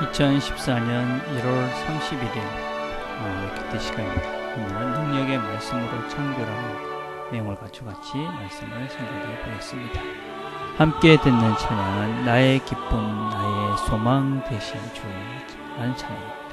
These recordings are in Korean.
2014년 1월 31일 어, 기대 시간입니다. 오늘은 능력의 말씀으로 창조라는 내용을 가지고 같이 말씀을 생각해 보겠습니다. 함께 듣는 찬양은 나의 기쁨, 나의 소망 되신 주라는 찬양입니다.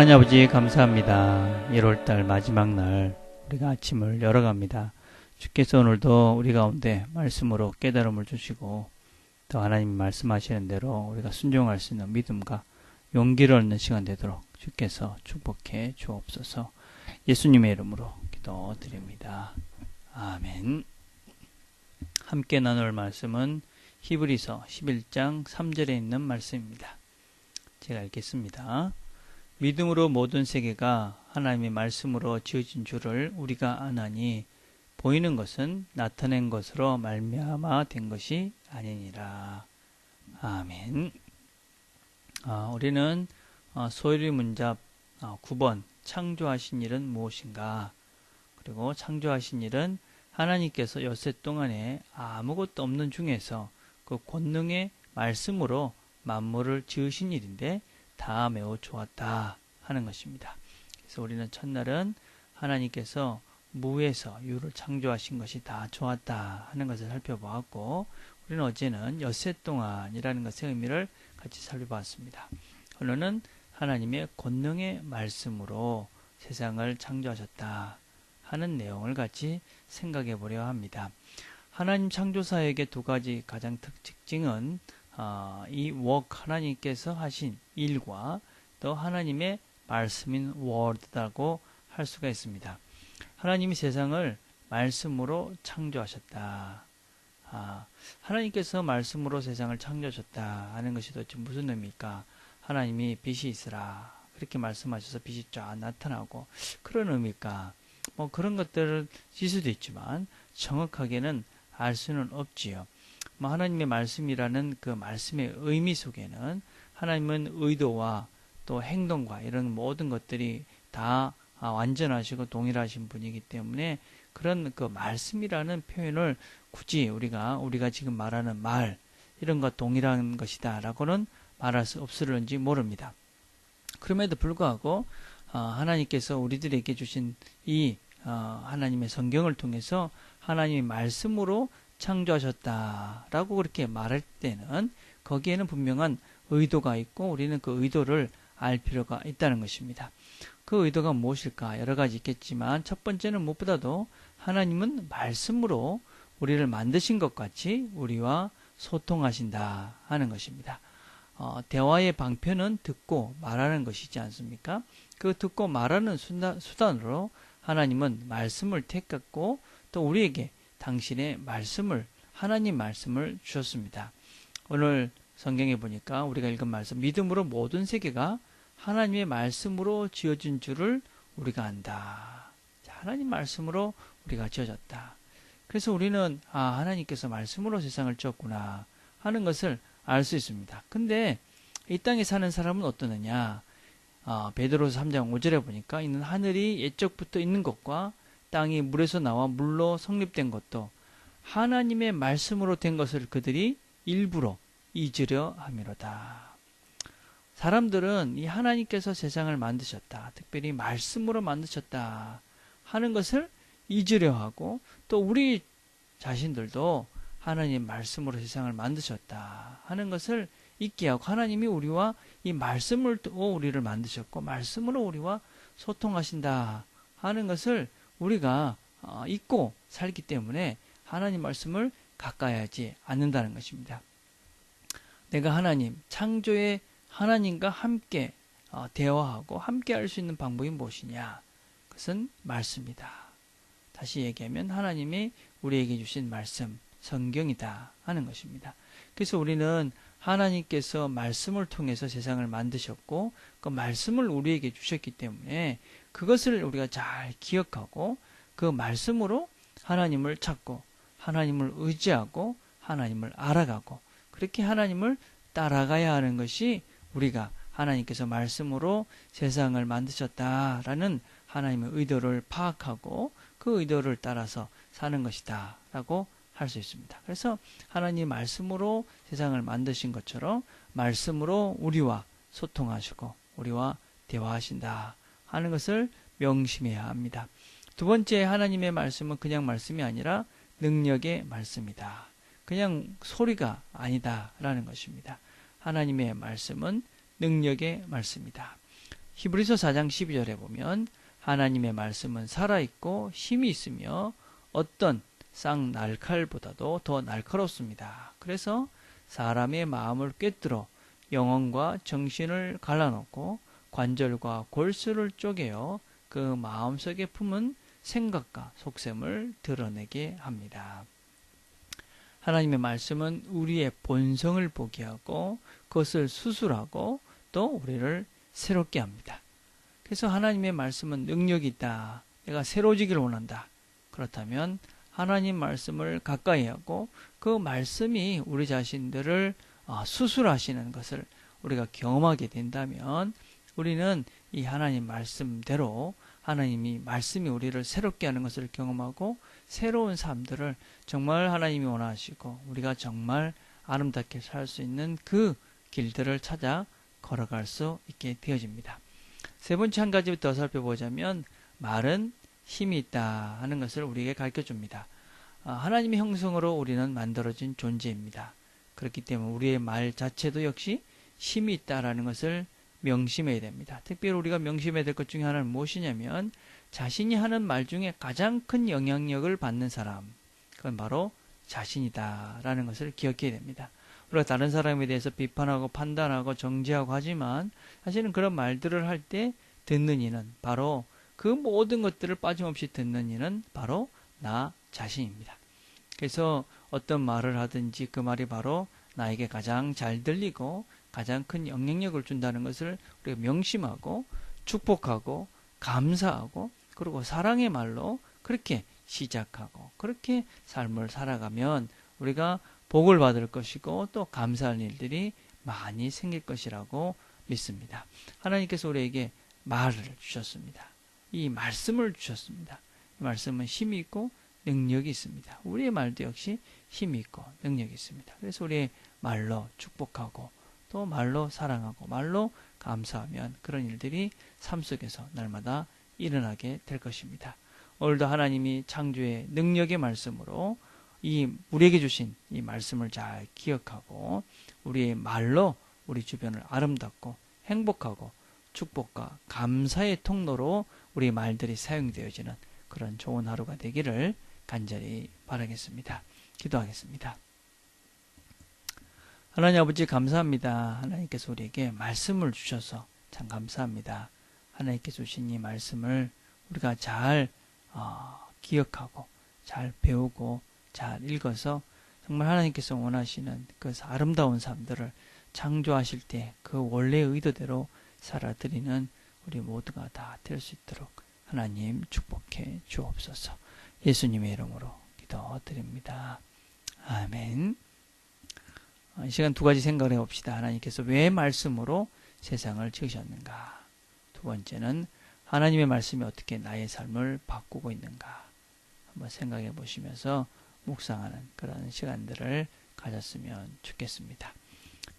하나님 아버지 감사합니다. 1월달 마지막 날 우리가 아침을 열어갑니다. 주께서 오늘도 우리 가운데 말씀으로 깨달음을 주시고 또 하나님 말씀하시는 대로 우리가 순종할 수 있는 믿음과 용기를 얻는 시간 되도록 주께서 축복해 주옵소서 예수님의 이름으로 기도드립니다. 아멘 함께 나눌 말씀은 히브리서 11장 3절에 있는 말씀입니다. 제가 읽겠습니다. 믿음으로 모든 세계가 하나님의 말씀으로 지어진 줄을 우리가 아나니 보이는 것은 나타낸 것으로 말미암아 된 것이 아니니라. 아멘. 아, 우리는 어, 소유리 문잡 9번 어, 창조하신 일은 무엇인가? 그리고 창조하신 일은 하나님께서 여세 동안에 아무것도 없는 중에서 그 권능의 말씀으로 만물을 지으신 일인데 다 매우 좋았다 하는 것입니다. 그래서 우리는 첫날은 하나님께서 무에서 유를 창조하신 것이 다 좋았다 하는 것을 살펴보았고 우리는 어제는 엿새 동안이라는 것의 의미를 같이 살펴봤습니다. 오늘은 하나님의 권능의 말씀으로 세상을 창조하셨다 하는 내용을 같이 생각해 보려 합니다. 하나님 창조사에게 두 가지 가장 특징은 어, 이웍 하나님께서 하신 일과 또 하나님의 말씀인 워드라고 할 수가 있습니다. 하나님이 세상을 말씀으로 창조하셨다. 아, 하나님께서 말씀으로 세상을 창조하셨다 하는 것이 도대체 무슨 의미입니까? 하나님이 빛이 있으라 그렇게 말씀하셔서 빛이 쫙 나타나고 그런 의미일까? 뭐 그런 것들을 질 수도 있지만 정확하게는 알 수는 없지요. 뭐 하나님의 말씀이라는 그 말씀의 의미 속에는 하나님은 의도와 또 행동과 이런 모든 것들이 다 완전하시고 동일하신 분이기 때문에 그런 그 말씀이라는 표현을 굳이 우리가 우리가 지금 말하는 말 이런 것 동일한 것이다라고는 말할 수 없을런지 모릅니다. 그럼에도 불구하고 어, 하나님께서 우리들에게 주신 이 어, 하나님의 성경을 통해서 하나님의 말씀으로 창조하셨다라고 그렇게 말할 때는 거기에는 분명한 의도가 있고 우리는 그 의도를 알 필요가 있다는 것입니다. 그 의도가 무엇일까? 여러 가지 있겠지만 첫 번째는 무엇보다도 하나님은 말씀으로 우리를 만드신 것 같이 우리와 소통하신다 하는 것입니다. 어, 대화의 방편은 듣고 말하는 것이지 않습니까? 그 듣고 말하는 수단 으로 하나님은 말씀을 택했고 또 우리에게 당신의 말씀을 하나님 말씀을 주셨습니다. 오늘 성경에 보니까 우리가 읽은 말씀 믿음으로 모든 세계가 하나님의 말씀으로 지어진 줄을 우리가 안다. 하나님 말씀으로 우리가 지어졌다. 그래서 우리는 아 하나님께서 말씀으로 세상을 지었구나 하는 것을 알 수 있습니다. 근데 이 땅에 사는 사람은 어떠느냐? 어, 베드로서 3장 5절에 보니까 있는 하늘이 옛적부터 있는 것과 땅이 물에서 나와 물로 성립된 것도 하나님의 말씀으로 된 것을 그들이 일부러 잊으려 함이로다. 사람들은 이 하나님께서 세상을 만드셨다. 특별히 말씀으로 만드셨다. 하는 것을 잊으려 하고 또 우리 자신들도 하나님 말씀으로 세상을 만드셨다 하는 것을 잊게 하고 하나님이 우리와 이 말씀을 또 우리를 만드셨고 말씀으로 우리와 소통하신다 하는 것을 우리가 어, 잊고 살기 때문에 하나님 말씀을 가까이 하지 않는다는 것입니다. 내가 하나님 창조의 하나님과 함께 어, 대화하고 함께 할 수 있는 방법이 무엇이냐? 그것은 말씀이다. 다시 얘기하면 하나님이 우리에게 주신 말씀, 성경이다 하는 것입니다. 그래서 우리는 하나님께서 말씀을 통해서 세상을 만드셨고 그 말씀을 우리에게 주셨기 때문에 그것을 우리가 잘 기억하고 그 말씀으로 하나님을 찾고 하나님을 의지하고 하나님을 알아가고 그렇게 하나님을 따라가야 하는 것이 우리가 하나님께서 말씀으로 세상을 만드셨다라는 하나님의 의도를 파악하고 그 의도를 따라서 사는 것이다 라고 할 수 있습니다. 그래서 하나님 말씀으로 세상을 만드신 것처럼 말씀으로 우리와 소통하시고 우리와 대화하신다 하는 것을 명심해야 합니다. 두 번째 하나님의 말씀은 그냥 말씀이 아니라 능력의 말씀이다. 그냥 소리가 아니다라는 것입니다. 하나님의 말씀은 능력의 말씀이다. 히브리서 4장 12절에 보면 하나님의 말씀은 살아있고 힘이 있으며 어떤 쌍 날칼보다도 더 날카롭습니다. 그래서 사람의 마음을 꿰뚫어 영혼과 정신을 갈라놓고 관절과 골수를 쪼개어 그 마음속에 품은 생각과 속셈을 드러내게 합니다. 하나님의 말씀은 우리의 본성을 보게 하고 그것을 수술하고 또 우리를 새롭게 합니다. 그래서 하나님의 말씀은 능력이 있다. 내가 새로지기를 원한다. 그렇다면 하나님 말씀을 가까이 하고 그 말씀이 우리 자신들을 어, 수술하시는 것을 우리가 경험하게 된다면 우리는 이 하나님 말씀대로 하나님이 말씀이 우리를 새롭게 하는 것을 경험하고 새로운 삶들을 정말 하나님이 원하시고 우리가 정말 아름답게 살 수 있는 그 길들을 찾아 걸어갈 수 있게 되어집니다. 세 번째 한 가지 더 살펴보자면 말은 힘이 있다 하는 것을 우리에게 가르쳐 줍니다. 아, 하나님의 형성으로 우리는 만들어진 존재입니다. 그렇기 때문에 우리의 말 자체도 역시 힘이 있다라는 것을 명심해야 됩니다. 특별히 우리가 명심해야 될 것 중에 하나는 무엇이냐면 자신이 하는 말 중에 가장 큰 영향력을 받는 사람 그건 바로 자신이다라는 것을 기억해야 됩니다. 우리가 다른 사람에 대해서 비판하고 판단하고 정죄하고 하지만 사실은 그런 말들을 할 때 듣는 이는 바로 그 모든 것들을 빠짐없이 듣는 이는 바로 나 자신입니다. 그래서 어떤 말을 하든지 그 말이 바로 나에게 가장 잘 들리고 가장 큰 영향력을 준다는 것을 우리가 명심하고 축복하고 감사하고 그리고 사랑의 말로 그렇게 시작하고 그렇게 삶을 살아가면 우리가 복을 받을 것이고 또 감사할 일들이 많이 생길 것이라고 믿습니다. 하나님께서 우리에게 말을 주셨습니다. 이 말씀을 주셨습니다. 이 말씀은 힘이 있고 능력이 있습니다. 우리의 말도 역시 힘이 있고 능력이 있습니다. 그래서 우리의 말로 축복하고 또 말로 사랑하고 말로 감사하면 그런 일들이 삶 속에서 날마다 일어나게 될 것입니다. 오늘도 하나님이 창조의 능력의 말씀으로 이 우리에게 주신 이 말씀을 잘 기억하고 우리의 말로 우리 주변을 아름답고 행복하고 축복과 감사의 통로로 우리 말들이 사용되어지는 그런 좋은 하루가 되기를 간절히 바라겠습니다. 기도하겠습니다. 하나님 아버지 감사합니다. 하나님께서 우리에게 말씀을 주셔서 참 감사합니다. 하나님께서 주신 이 말씀을 우리가 잘 어, 기억하고 잘 배우고 잘 읽어서 정말 하나님께서 원하시는 그 아름다운 삶들을 창조하실 때 그 원래의 의도대로 살아드리는 우리 모두가 다 될 수 있도록 하나님 축복해 주옵소서. 예수님의 이름으로 기도드립니다. 아멘. 어, 이 시간 두 가지 생각을 해봅시다. 하나님께서 왜 말씀으로 세상을 지으셨는가? 두 번째는 하나님의 말씀이 어떻게 나의 삶을 바꾸고 있는가? 한번 생각해 보시면서 묵상하는 그런 시간들을 가졌으면 좋겠습니다.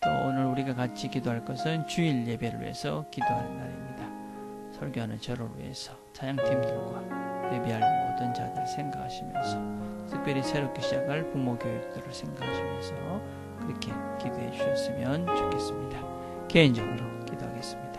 또 오늘 우리가 같이 기도할 것은 주일 예배를 위해서 기도하는 날입니다. 설교하는 저를 위해서 찬양팀들과 예배할 모든 자들 생각하시면서 특별히 새롭게 시작할 부모 교육들을 생각하시면서 그렇게 기도해 주셨으면 좋겠습니다. 개인적으로 기도하겠습니다.